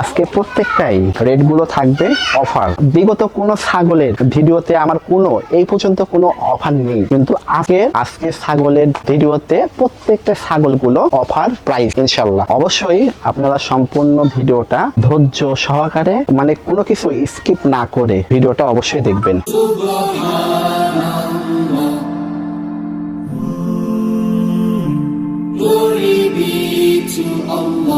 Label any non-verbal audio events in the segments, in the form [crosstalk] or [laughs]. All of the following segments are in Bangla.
আজকে প্রত্যেকটাই রেটগুলো থাকবে অফার। বিগত কোন ছাগলের ভিডিওতে আমার কোনো, এই পর্যন্ত কোনো অফার নেই। কিন্তু আজকে আজকে ছাগলের ভিডিওতে প্রত্যেকটা ছাগলগুলো অফার প্রাইস ইনশাল্লাহ অবশ্যই আপনারা সম্পূর্ণ ভিডিওটা ধৈর্য সহকারে মানে কোনো কিছু স্কিপ না করে ভিডিওটা অবশ্যই দেখবেন। To Allah.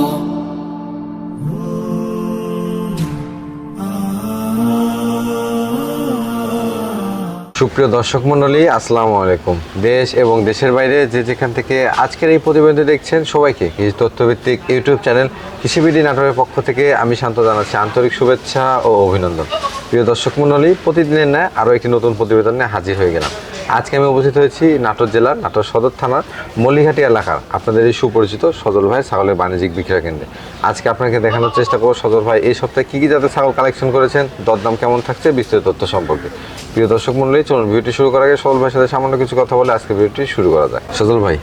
সুপ্রিয় দর্শক মণ্ডলী, আসসালামু আলাইকুম। দেশ এবং দেশের বাইরে যে যেখান থেকে আজকের এই প্রতিবেদন দেখছেন, সবাইকে কৃষি তথ্যভিত্তিক ইউটিউব চ্যানেল কৃষিবিডি নাটকের পক্ষ থেকে আমি শান্ত জানাচ্ছি আন্তরিক শুভেচ্ছা ও অভিনন্দন। প্রিয় দর্শক মণ্ডলী, প্রতিদিনের ন্যায় আরও একটি নতুন প্রতিবেদন নিয়ে হাজির হয়ে গেলাম। আজকে আমি উপস্থিত হয়েছি নাটোর জেলার নাটোর সদর থানার মল্লিঘাটি এলাকার আপনাদের এই সুপরিচিত সজল ভাই ছাগলের বাণিজ্যিক বিক্রয় কেন্দ্রে। আজকে আপনাকে দেখানোর চেষ্টা করব সজল ভাই, এই সপ্তাহে কী কী জাতের ছাগল কালেকশন করেছেন, দরদাম কেমন থাকছে, বিস্তারিত তথ্য সম্পর্কে। প্রিয় দর্শক মন্ডলী চলুন ভিডিওটি শুরু করার আগে সজল ভাইয়ের সাথে সামান্য কিছু কথা বলে আজকে ভিডিওটি শুরু করা যায় সজল ভাই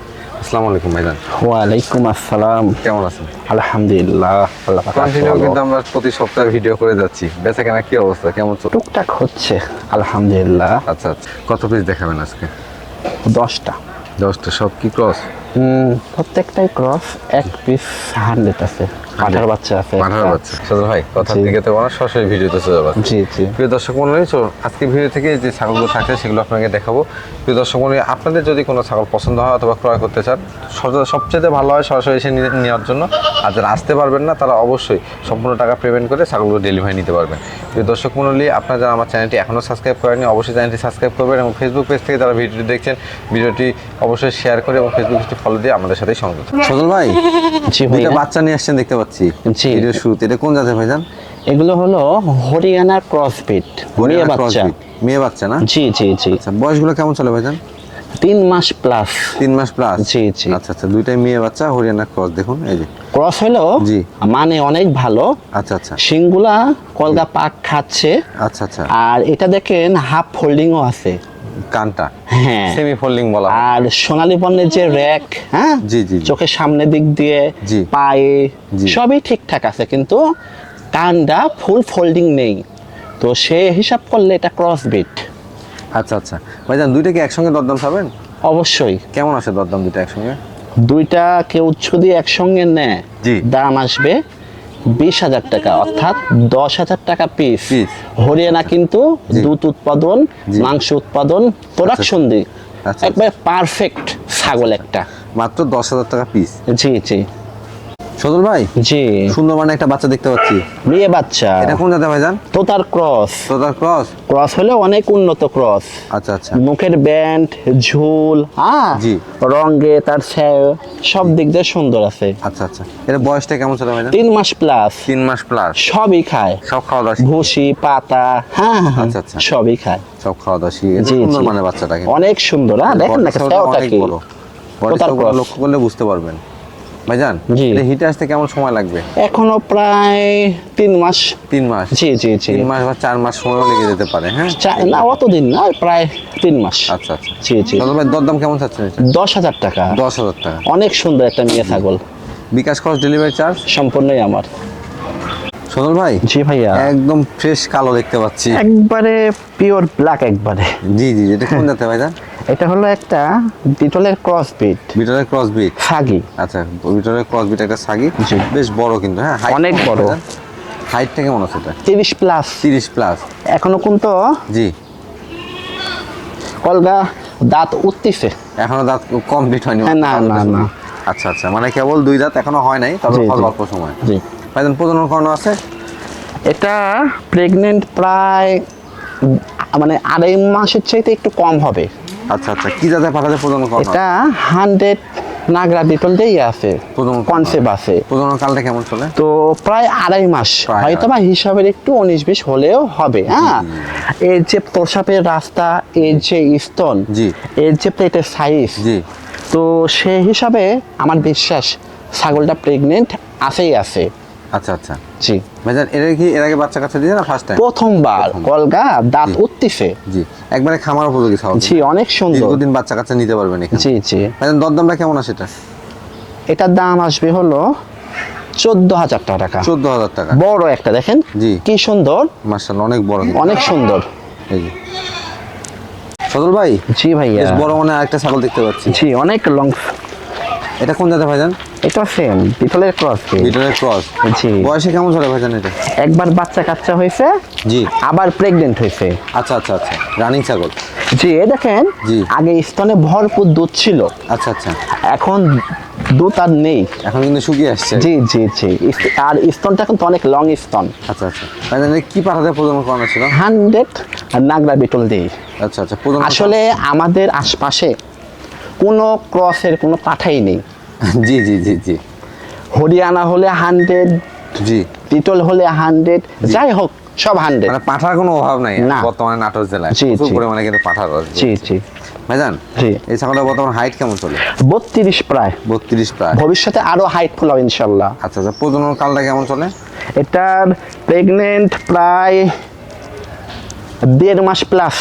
আসসালামু আলাইকুম ভাইজান। ওয়ালাইকুম আসসালাম। কেমন আছেন? আলহামদুলিল্লাহ আল্লাহ কন্টিনিউ কিন্তু আমরা প্রতি সপ্তাহে ভিডিও করে যাচ্ছি। বেচা কেনা কি অবস্থা? কেমন চলছে টুকটাক হচ্ছে আলহামদুলিল্লাহ। আচ্ছা আচ্ছা। কত পিস দেখাবেন আজকে? দশটা। দশটা। সব কি ক্রস হুম, প্রত্যেকটাই ক্রস এক পিস হান্ড্রেড আছে। পাঠার বাচ্চা আছে পাঠার বাচ্চা। সজল ভাই কথা জি। দিকে তো সরাসরি ভিডিওতে চলে যাবে। জি জি। প্রিয় দর্শক মন্ডলী চলুন আজকে ভিডিও থেকে যে ছাগলগুলো থাকছে সেগুলো আপনাকে দেখাবো। প্রিয় দর্শক মন্ডলী আপনাদের যদি কোনো ছাগল পছন্দ হয় অথবা ক্রয় করতে চান সব- সবচেয়ে ভালো হয় সরাসরি এসে নেওয়ার জন্য। আর যারা আসতে পারবেন না তারা অবশ্যই সম্পূর্ণ টাকা পেমেন্ট করে ছাগলগুলো ডেলিভারি নিতে পারবেন। প্রিয় দর্শক মন্ডলী আপনারা যারা আমার চ্যানেলটি এখনও সাবস্ক্রাইব করেনি অবশ্যই চ্যানেলটি সাবস্ক্রাইব করবেন এবং ফেসবুক পেজ থেকে যারা ভিডিওটি দেখছেন ভিডিওটি অবশ্যই শেয়ার করে এবং ফেসবুক পেজটি ফলো দিয়ে আমাদের সাথেই সংযুক্ত। সজল ভাই বাচ্চা নিয়ে আসছেন দেখতে পাচ্ছি। জি। ভিডিওর শুরুতে এটা কোন জাতের ভাইজান? এগুলো হলো হরিয়ানা ক্রসবিট মেয়ে বাচ্চা। মেয়ে বাচ্চা না? জি জি জি। আচ্ছা বয়সগুলো কেমন চলে ভাইজান? তিন মাস প্লাস তিন মাস প্লাস জি, জি। আচ্ছা আচ্ছা দুইটাই মেয়ে বাচ্চা হরিয়ানা ক্রস দেখুন এই যে। ক্রস হলো জি। মানে অনেক ভালো। আচ্ছা আচ্ছা। সিংগুলা কলগা পাক খাচ্ছে। আচ্ছা আচ্ছা। আর এটা দেখেন হাফ ফোল্ডিংও আছে। কানটা হ্যাঁ। সেমি ফোল্ডিং বলা আর সোনালী বর্ণের যে র্যাক হ্যাঁ? জি, জি। চোখের সামনের দিক দিয়ে। পায়ে সবই ঠিকঠাক আছে কিন্তু কানটা ফুল ফোল্ডিং নেই। তো সে হিসাব করলে এটা ক্রস বিট আচ্ছা আচ্ছা। ভাইজান দুইটা কি একসঙ্গে দরদাম পাবেন? অবশ্যই। কেমন আসে দরদাম দুইটা একসঙ্গে? দুইটা কেউ যদি একসঙ্গে নেয় জি। দাম আসবে। বিশ হাজার টাকা অর্থাৎ দশ হাজার টাকা পিস হরিয়ানা কিন্তু দুধ উৎপাদন মাংস উৎপাদন প্রোডাকশন দিক। আচ্ছা। একবার পারফেক্ট ছাগল একটা। মাত্র দশ হাজার টাকা পিস জি জি। সদল ভাই? জি। সুন্দর মানে একটা বাচ্চা দেখতে পাচ্ছি। মেয়ে বাচ্চা। এটা কোন জাতের ভাইজান তো তার ক্রস। তো তার ক্রস? ক্রস হলে অনেক উন্নত ক্রস। আচ্ছা আচ্ছা। মুখের ব্যান্ড ঝুল হ্যাঁ? জি। রঙে তার সব দিক দিয়ে সুন্দর আছে। আচ্ছা আচ্ছা। এটা বয়সটা কেমন চলে ভাইজান তিন মাস প্লাস তিন মাস প্লাস সবই খায়। সব খাওয়া দাওয়া ভুসি পাতা হ্যাঁ হ্যাঁ, আচ্ছা, আচ্ছা। সবই খায়। সব খাওয়া দাওয়া জি সুন্দর মানে বাচ্চাটাকে অনেক সুন্দর হ্যাঁ দেখেন না কি? লক্ষ্য করলে বুঝতে পারবেন। ভাইজান। এটা হিটে আসতে কেমন সময় লাগবে? এখনও প্রায় তিন মাস। তিন মাস? জি জি জি। তিন মাস বা চার মাস সময়ও লেগে যেতে পারে হ্যাঁ? না অতদিন না প্রায় তিন মাস। আচ্ছা আচ্ছা। জি জি। ভাই দরদাম কেমন চাচ্ছেন দশ হাজার টাকা। দশ হাজার টাকা। অনেক সুন্দর একটা মেয়ে ছাগল। বিকাশ খরচ ডেলিভারি চার্জ সম্পূর্ণই আমার। সদল ভাই? জি ভাইয়া। একদম ফ্রেশ কালো দেখতে পাচ্ছি। একবারে পিওর ব্ল্যাক একবারে। জি জি এটা কোন জাতে ভাইজান? এটা হলো একটা বিটলের ক্রস বিট বিটলের ক্রস বিট সাগি। আচ্ছা বিটলের ক্রস বিট একটা সাগি। বেশ বড় কিন্তু হ্যাঁ? অনেক বড়। হাইটটা কেমন আছে এটা? তিরিশ প্লাস তিরিশ প্লাস এখনও কিন্তু জি। কলগা দাঁত উঠতেছে। এখনও দাঁত কমপ্লিট হয়নি হ্যাঁ, না, না, না। আচ্ছা আচ্ছা মানে কেবল দুই দাঁত এখনও হয় নাই তবে অল্প সময়। জি। ভাইজান প্রজনন করানো আছে? এটা প্রেগনেন্ট প্রায় মানে আড়াই মাসের চাইতে একটু কম হবে। আচ্ছা আচ্ছা কি জাতে পাঠাতে প্রজনন করানো এটা হান্ড্রেড নাগরা বিটল দিয়েই আছে কনসেপ্ট আছে। প্রজনন কালটা কেমন চলে? তো প্রায় আড়াই মাস। হয়তো বা হিসাবের একটু উনিশ বিশ হলেও হবে হ্যাঁ? এর যে প্রসাবের রাস্তা এর যে স্তন জি। এর যে প্লেটের সাইজ জি। তো সে হিসাবে আমার বিশ্বাস ছাগলটা প্রেগনেন্ট আছেই আছে। আচ্ছা আচ্ছা। জি। ভাইজান এর কি এর আগে বাচ্চা কাচ্চা দিয়েছে না ফার্স্ট টাইম প্রথমবার। কলগা দাঁত উঠতেছে জি। একবারে খামার উপযোগী ছাগল। জি অনেক সুন্দর। দীর্ঘদিন বাচ্চা কাচ্চা নিতে পারবেন এখানে। জি জি। ভাইজান দরদামটা কেমন আছে এটা? এটার দাম আসবে হলো চোদ্দ হাজার টাকা। চোদ্দ হাজার টাকা। বড় একটা দেখেন। জি। কি সুন্দর। মার্শাল্লাহ অনেক বড়। অনেক সুন্দর। এই যে। সদল ভাই জি ভাইয়া। বড় মানে আরেকটা ছাগল দেখতে পাচ্ছি। জি অনেক লং এটা কোন জাতের ভাইজান? এটা সেম পিতলের ক্রস বিটলের ক্রস জি। বয়সে কেমন চলে ভাইজান এটা? একবার বাচ্চা কাচ্চা হয়েছে জি। আবার প্রেগনেন্ট হয়েছে। আচ্ছা আচ্ছা আচ্ছা। রানিং ছাগল। জি এ দেখেন জি। আগে স্তনে ভরপুর দুধ ছিল। আচ্ছা আচ্ছা। এখন দুধ আর নেই। এখন কিন্তু শুকিয়ে আসছে। জি জি জি। আর স্তনটা কিন্তু অনেক লং স্তন আচ্ছা আচ্ছা। ভাইজান কি পাঠাতে প্রজনন করানো ছিল? হান্ড্রেড নাগরা বিটল দিই। আচ্ছা আচ্ছা। আসলে আমাদের আশপাশে কোনো ক্রসের কোনো পাঠাই নেই। [laughs] জি জি জি জি। হরিয়ানা হলে হান্ড্রেড জি। বিটল হলে হান্ড্রেড যাই হোক সব হান্ড্রেড মানে পাঠার কোনো অভাব নাই না। বর্তমানে নাটোর জেলায়। জি, প্রচুর। পরিমাণে কিন্তু পাঠার রস জি জি। ভাইজান জি। এই ছাগলটা বর্তমান হাইট কেমন চলে? বত্রিশ প্রায়। বত্রিশ প্রায়। ভবিষ্যতে আরও হাইট ফুল হবে ইনশাল্লাহ। আচ্ছা আচ্ছা প্রজনন কালটা কেমন চলে? এটার প্রেগনেন্ট প্রায় দেড় মাস প্লাস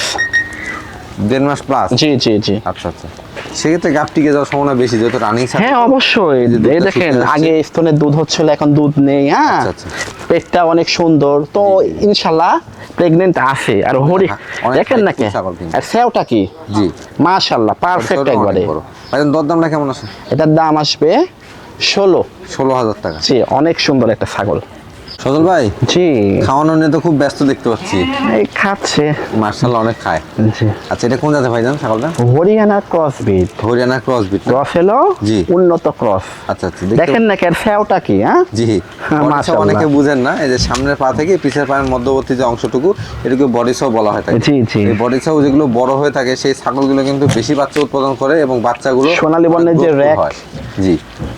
দেড় মাস প্লাস জি জি জি। আচ্ছা আচ্ছা। সেক্ষেত্রে গাপ টিকে যাওয়ার সম্ভাবনা বেশি যেহেতু রানিং হ্যাঁ অবশ্যই। এই দেখেন আগে স্তনের দুধ হচ্ছিল এখন দুধ নেই হ্যাঁ? আচ্ছা, আচ্ছা। পেটটা অনেক সুন্দর। তো ইনশাল্লাহ প্রেগনেন্ট আছে। আর হরি হ্যাঁ, দেখেন না কে? ছাগল আর সেওটা কি? জি। মাশাল্লাহ পারফেক্ট একবারে। ভাইজান দরদামটা কেমন আছে? এটার দাম আসবে ষোলো। ষোলো হাজার টাকা। জি অনেক সুন্দর একটা ছাগল। সজল ভাই জি। খাওয়ানো নিয়ে তো খুব ব্যস্ত দেখতে পাচ্ছি। এই খাচ্ছে। মার্শাল অনেক খায়। জি। আচ্ছা এটা কোন জাতে ভাইজান ছাগলটা? Haryana cross breed Haryana cross breed cross হলো জি। উন্নত ক্রস। আচ্ছা আচ্ছা দেখেন না কেন কি হ্যাঁ? জি। হ্যাঁ, মাশাআল্লাহ। অনেকে বুঝেন না এই যে সামনের পা থেকে পিছের পায়ের মধ্যবর্তী যে অংশটুকু এটাকে বডি সহ বলা হয় থাকে জি, জি। এই বডি সহ যেগুলো বড় হয়ে থাকে সেই ছাগলগুলো কিন্তু বেশি বাচ্চা উৎপাদন করে এবং বাচ্চাগুলো সোনালী বর্ণের যে র্যাক। জি।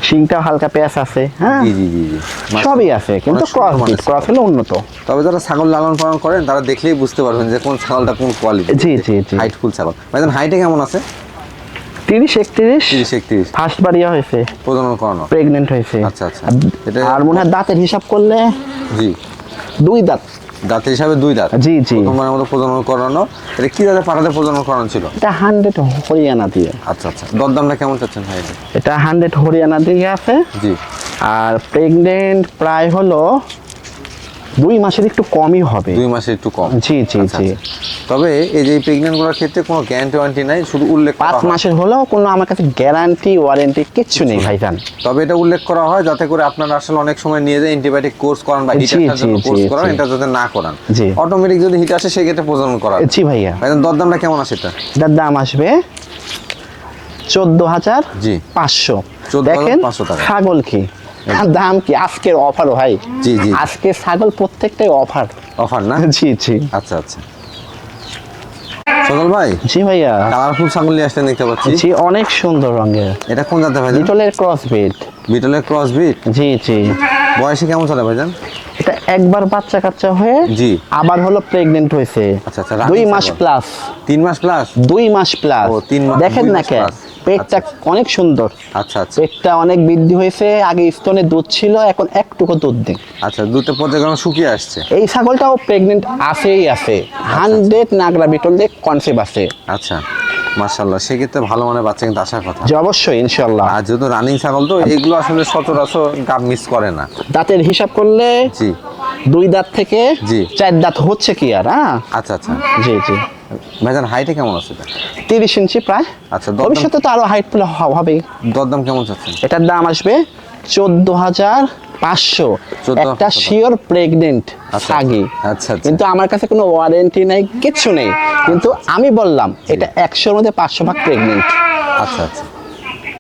শিংটা হালকা পেঁয়াজ আছে হ্যাঁ? জি জি জি জি। সবই আছে কিন্তু ক্রস বিট ক্রস হলো উন্নত। তবে যারা ছাগল লালন পালন করেন তারা দেখলেই বুঝতে পারবেন যে কোন ছাগলটা কোন কোয়ালিটি জি, জি, জি। হাইটফুল ছাগল। ভাইজান হাইটে কেমন আছে? তিরিশ একত্রিশ? তিরিশ একত্রিশ। ফার্স্ট বার ইয়ে হয়েছে। প্রজনন করানো। প্রেগনেন্ট হয়েছে। আচ্ছা, আচ্ছা। আর- এটা- আর মনে হয় দাঁতের হিসাব করলে জি। দুই দাঁত। দাঁতের হিসাবে দুই দাঁত। জি, জি। প্রথমবারের মতো প্রজনন করানো। এটা কি দাঁতে পাড়াতে প্রজনন করানো ছিল? এটা হান্ড্রেড হরিয়ানা দিয়ে। আচ্ছা আচ্ছা। দরদামটা কেমন চাচ্ছেন ভাই এটা? এটা হান্ড্রেড হরিয়ানা দিয়ে আছে। জি। আর প্রেগনেন্ট প্রায় হলো দুই মাসের একটু কমই হবে। দুই মাসের একটু কম। জি জি আচ্ছা, জি। আচ্ছা। তবে এই যে প্রেগনেন্টগুলোর ক্ষেত্রে কোনো গ্যারান্টি ওয়ারেন্টি নাই শুধু উল্লেখ পাঁচ মাসের হলেও কোনো আমার কাছে গ্যারান্টি ওয়ারেন্টি কিচ্ছু নেই ভাইজান। তবে এটা উল্লেখ করা হয় যাতে করে আপনারা আসলে অনেক সময় নিয়ে যায় অ্যান্টিবায়োটিক কোর্স করান বা হিট জি, আসার জন্য কোর্স করান এটা যাতে না করান। জি। অটোমেটিক যদি হিট আসে সেক্ষেত্রে প্রজনন করা জি ভাইয়া। ভাইজান দরদামটা কেমন আছে এটা? এটার দাম আসবে চোদ্দ হাজার জি। পাঁচশো। 14,500 দেখেন টাকা। ছাগল কি? দাম কি আজকের অফার ভাই? জি, জি। আজকে ছাগল প্রত্যেকটাই অফার অফার না? জি জি। আচ্ছা আচ্ছা। সজল ভাই জি ভাইয়া। কালারফুল ছাগল নিয়ে আসলেন দেখতে পাচ্ছি। জি অনেক সুন্দর রঙের। এটা কোন জাতের ভাইজান? লিটলের ক্রস বিট বিটলের ক্রস বিট জি জি। বয়সে কেমন চলে ভাইজান? এটা একবার বাচ্চা কাচ্চা হয়ে জি। আবার হলো প্রেগনেন্ট হয়েছে। আচ্ছা, আচ্ছা, দুই মাস প্লাস তিন মাস প্লাস দুই মাস প্লাস ও, তিন মাস- দেখেন না কে। পেটটা অনেক সুন্দর। আচ্ছা আচ্ছা। পেটটা অনেক বৃদ্ধি হয়েছে আগে স্তনে দুধ ছিল এখন একটুকু দুধ নেই আচ্ছা দুটো পর্যায়ক্রমে শুকিয়ে আসছে। এই ছাগলটাও প্রেগনেন্ট আছেই আছে। হান্ড্রেড নাগরা বিটল দিয়ে কনসেপ্ট আছে। আচ্ছা মার্শাল্লাহ সেক্ষেত্রে ভালো মানে বাচ্চা কিন্তু আসার কথা। যে অবশ্যই ইনশাল্লাহ আর যেহেতু রানিং ছাগল তো এগুলো আসলে সচরাচর গাপ মিস করে না। দাঁতের হিসাব করলে জি। দুই দাঁত থেকে জি। চার দাঁত হচ্ছে কি আর হ্যাঁ? আচ্ছা আচ্ছা। জি জি। ভাইজান হাইটে কেমন আছে তিরিশ ইঞ্চি প্রায়। আচ্ছা, ভবিষ্যতে তো আরও হাইট হবে দরদাম কেমন চাচ্ছেন? এটার দাম আসবে চোদ্দ হাজার পাঁচশো। 14,500 একটা শিওর প্রেগনেন্ট আগে আচ্ছা, আচ্ছা। কিন্তু আমার কাছে কোনো ওয়ারেন্টি নাই কিচ্ছু নেই। কিন্তু আমি বললাম এটা একশোর মধ্যে পাঁচশো ভাগ প্রেগনেন্ট আচ্ছা আচ্ছা।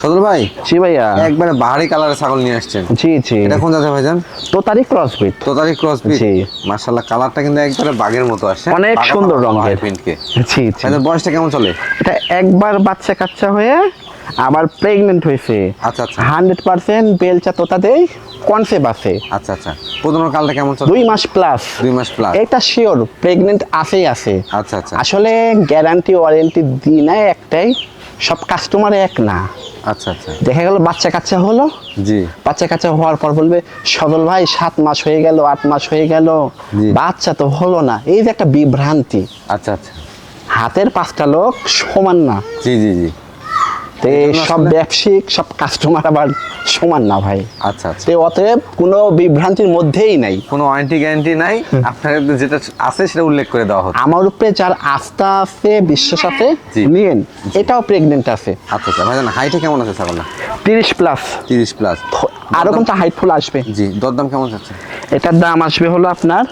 সদর ভাই? জি ভাইয়া। একবারে বাহারি কালারের ছাগল নিয়ে আসছেন। জি জি। এটা কোন জাতের ভাইজান? তো তারই ক্রসবিট তোতারি ক্রস বিট জি। মার্শাল্লাহ কালারটা কিন্তু একবারে বাঘের মতো আসছে। অনেক সুন্দর বাঘা রঙের। প্রিন্টকে জি জি। ভাইজান বয়সটা কেমন চলে? এটা একবার বাচ্চা কাচ্চা হয়ে আবার প্রেগনেন্ট হয়েছে। আচ্ছা, আচ্ছা। হান্ড্রেড পার্সেন্ট বেলচা তোতা দেই কনসেপ্ট আছে। আচ্ছা আচ্ছা। প্রজনন কালটা কেমন চলে? দুই মাস প্লাস দুই মাস প্লাস এটা শিওর প্রেগনেন্ট আছেই আছে। আচ্ছা আচ্ছা। আসলে গ্যারান্টি ওয়ারেন্টি দিই না একটাই। সব কাস্টমার এক না। আচ্ছা আচ্ছা। দেখা গেল বাচ্চা কাচ্চা হলো। জি। বাচ্চা কাচ্চা হওয়ার পর বলবে সদল ভাই সাত মাস হয়ে গেল আট মাস হয়ে গেল। বাচ্চা তো হলো না। এই যে একটা বিভ্রান্তি। আচ্ছা আচ্ছা। হাতের পাঁচটা লোক সমান না। জি জি জি। তো এই সব ব্যবসায়িক সব কাস্টমার আবার সমান না ভাই। আচ্ছা আচ্ছা। অতএব কোনো বিভ্রান্তির মধ্যেই নাই। কোনো ওয়ারেন্টি গ্যারান্টি নাই। আপনার যেটা আছে সেটা উল্লেখ করে দেওয়া হচ্ছে। আমার উপরে যার আস্থা আছে বিশ্বাস আছে জি। নিয়েন। এটাও প্রেগনেন্ট আছে। আচ্ছা আচ্ছা। ভাইজান হাইটে কেমন আছে ছাগলটা? তিরিশ প্লাস তিরিশ প্লাস আরও কিন্তু হাইটফুল আসবে? জি দরদাম কেমন যাচ্ছে? এটার দাম আসবে হলো আপনার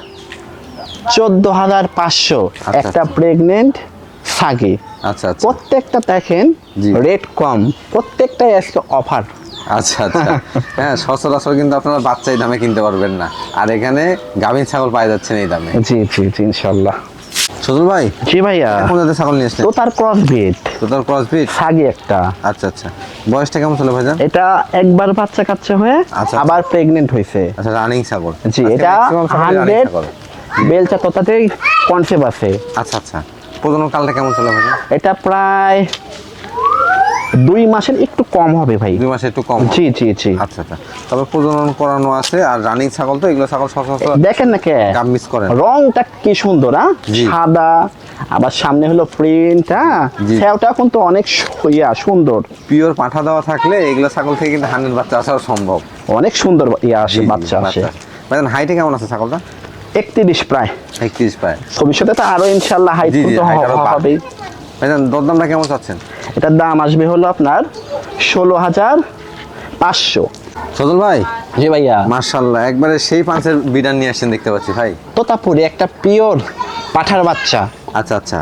চোদ্দ হাজার পাঁচশো। আচ্ছা, একটা আচ্ছা। প্রেগনেন্ট সাগি আচ্ছা আচ্ছা। প্রত্যেকটা দেখেন রেট কম প্রত্যেকটাই আজকে অফার আচ্ছা আচ্ছা। হ্যাঁ সচরাচর কিন্তু আপনারা বাচ্চাই দামে কিনতে পারবেন না। আর এখানে গাভীর ছাগল পাওয়া যাচ্ছেন এই দামে। জি জি জি ইনশাল্লাহ সজল ভাই জি ভাইয়া। কোন জাতের ছাগল নিয়ে আসলেন? তো তার ক্রস বিট তো তার ক্রস বিট সাগি একটা। আচ্ছা আচ্ছা। বয়সটা কেমন ছিল ভাইজান? এটা একবার বাচ্চা কাচ্চা হয়ে আচ্ছা। আবার প্রেগনেন্ট হয়েছে আচ্ছা রানিং ছাগল। জি এটা maximum ছাগলই running হান্ড্রেড ছাগল। বেলচা তোতাতেই কনসেপ্ট আছে। আচ্ছা আচ্ছা। প্রজনন কালটা কেমন ছিল ভাইজান এটা প্রায় দুই মাসের একটু কম হবে ভাই। দুই মাসে একটু কম। জি জি জি। আচ্ছা আচ্ছা। তবে প্রজনন করানো আছে আর রানিং ছাগল তো এগুলো ছাগল সচরাচর দেখেন না কে? গাব মিস করেন। রংটা কি সুন্দর হ্যাঁ সাদা আবার সামনে হলো প্রিন্ট হ্যাঁ। সেওটা কিন্তু অনেক ইয়া সুন্দর। পিওর পাঠা দেওয়া থাকলে এগুলো ছাগল থেকে কিন্তু হান্ড্রেড বাচ্চা আসাও সম্ভব। অনেক সুন্দর ইয়া আসে বাচ্চা আসে। হাইটে কেমন আছে ছাগলটা? একত্রিশ প্রায়। একত্রিশ প্রায়। ভবিষ্যতে তো আরও ইনশাল্লাহ হাইট হবে দরদামটা কেমন চাচ্ছেন? এটার দাম আসবে হলো আপনার ষোলো হাজার পাঁচশো। সজল ভাই? জি ভাইয়া। মার্শাল্লাহ একবারে সেই পাঁচের বিডান নিয়ে আসছেন দেখতে পাচ্ছি ভাই। তোতাপুরি একটা পিওর পাঠার বাচ্চা। আচ্ছা আচ্ছা।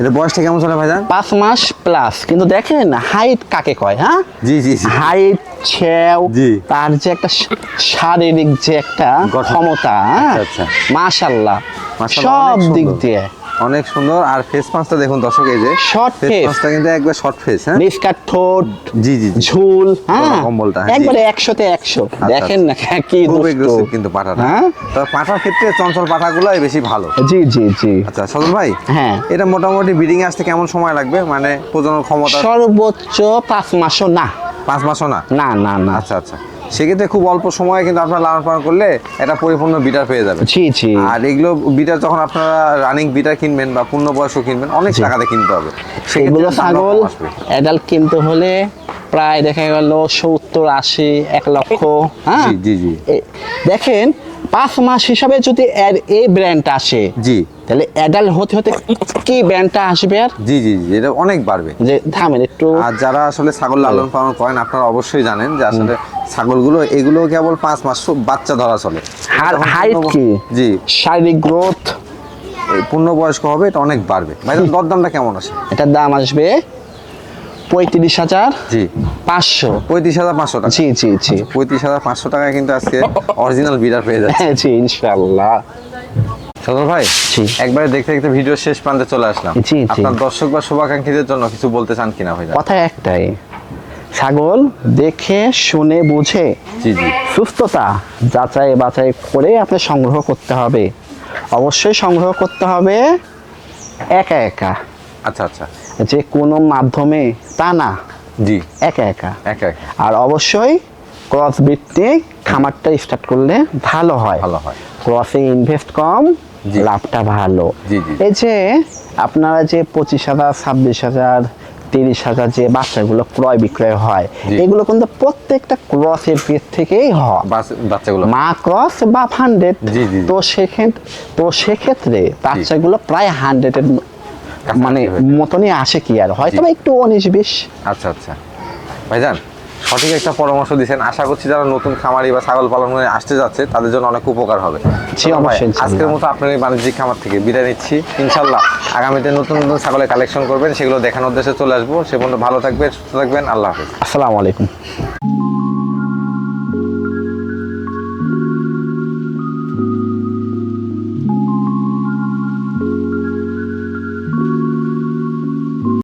এটা বয়সটা কেমন চলে ভাইজান? পাঁচ মাস প্লাস কিন্তু দেখেন হাইট কাকে কয় হ্যাঁ? জি জি হাইট ছেও জি। তার যে একটা শারীরিক যে একটা ক্ষমতা হ্যাঁ? আচ্ছা, আচ্ছা। মাশাল্লাহ সব দিক দিয়ে। অনেক সুন্দর। আর ফেস পাঁচটা দেখুন দর্শক এই যে Short ফেস কিন্তু একবার শর্ট ফেস হ্যাঁ? নিষ্কাট ঠোঁট জি জি ঝুল হ্যাঁ? কম্বলটা, হ্যাঁ। একবারে একশোতে একশো। দেখেন না কি খুব এগ্রেসিভ কিন্তু হ্যাঁ? তবে ক্ষেত্রে চঞ্চল পাঠাগুলোই বেশি ভালো। জি জি জি। আচ্ছা সজল ভাই হ্যাঁ। এটা মোটামুটি ব্রিডিং আসতে কেমন সময় লাগবে? মানে প্রজনন ক্ষমতা সর্বোচ্চ পাঁচ মাসও না। পাঁচ মাসও না? না না না। আচ্ছা আচ্ছা। সেক্ষেত্রে খুব অল্প সময়ে কিন্তু আপনার লালন পালন করলে এটা পরিপূর্ণ বিটার পেয়ে যাবে জি জি আর এগুলো বিটার যখন আপনারা রানিং বিটার কিনবেন বা পূর্ণ বয়স্ক কিনবেন অনেক টাকাতে কিনতে হবে। সেগুলো ছাগল অ্যাডাল্ট কিনতে হলে প্রায় দেখা গেল সত্তর আশি এক লক্ষ হ্যাঁ? জি, জি। দেখেন পাঁচ মাস হিসাবে যদি এই ব্র্যান্ড আসে জি। তাহলে অ্যাডাল্ট হতে হতে কি ব্র্যান্ডটা আসবে আর? জি জি জি এটা অনেক বাড়বে। যে থামেন একটু আর যারা আসলে ছাগল লালন পালন করেন আপনারা অবশ্যই জানেন যে আসলে ছাগলগুলো এগুলো কেবল পাঁচ মাস সব বাচ্চা ধরা চলে। আর হাইট কি? জি। শারীরিক গ্রোথ পূর্ণবয়স্ক হবে এটা অনেক বাড়বে। ভাই [laughs] দরদামটা কেমন আছে এটার দাম আসবে পঁয়ত্রিশ হাজার জি। পাঁচশো। পঁয়ত্রিশ হাজার পাঁচশো টাকা। জি জি জি। পঁয়ত্রিশ হাজার পাঁচশো টাকায় কিন্তু আজকে অরিজিনাল বিডার পেয়ে যাচ্ছে। হ্যাঁ জি ইনশাল্লাহ সদর ভাই। একবারে দেখতে দেখতে ভিডিও শেষ প্রান্তে চলে আসলাম। আপনার দর্শক বা শুভাকাঙ্ক্ষীদের জন্য কিছু বলতে চান কিনা ভাই কথা একটাই ছাগল দেখে শুনে বুঝে জি জি। সুস্থতা যাচাই বাছাই করে আপনি সংগ্রহ করতে হবে। অবশ্যই সংগ্রহ করতে হবে একা একা। আচ্ছা আচ্ছা। যে কোনো মাধ্যমে তা না। জি। একা একা। এক এক। আর অবশ্যই ক্রস ভিত্তিক খামারটা স্টার্ট করলে ভালো হয়। ভালো হয়। ক্রসে ইনভেস্ট কম লাভটা ভালো। জি, জি। এই যে আপনারা যে পঁচিশ হাজার ছাব্বিশ হাজার তিরিশ হাজার যে বাচ্চাগুলো ক্রয় বিক্রয় হয় এগুলো কিন্তু প্রত্যেকটা ক্রসের পেট থেকেই হয়। বাচ্চাগুলো। মা ক্রস বা হান্ড্রেড। তো সেক্ষেত্রে তো সেক্ষেত্রে বাচ্চাগুলো প্রায় হান্ড্রেডের মানে মতনই আসে কি আর? হয়তো একটু উনিশ বিশ। আচ্ছা আচ্ছা। ভাইজান সঠিক একটা পরামর্শ দিয়েছেন আশা করছি যারা নতুন খামারি বা ছাগল পালন করে আসতে যাচ্ছে তাদের জন্য অনেক উপকার হবে। আজকের মতো আপনার এই বাণিজ্যিক খামার থেকে বিদায় নিচ্ছি। ইনশাল্লাহ আগামীতে নতুন নতুন ছাগলের কালেকশন করবেন। সেগুলো দেখানোর উদ্দেশ্যে চলে আসব। সে পর্যন্ত ভালো থাকবেন সুস্থ থাকবেন। আল্লাহ হাফিজ। আসসালামু আলাইকুম।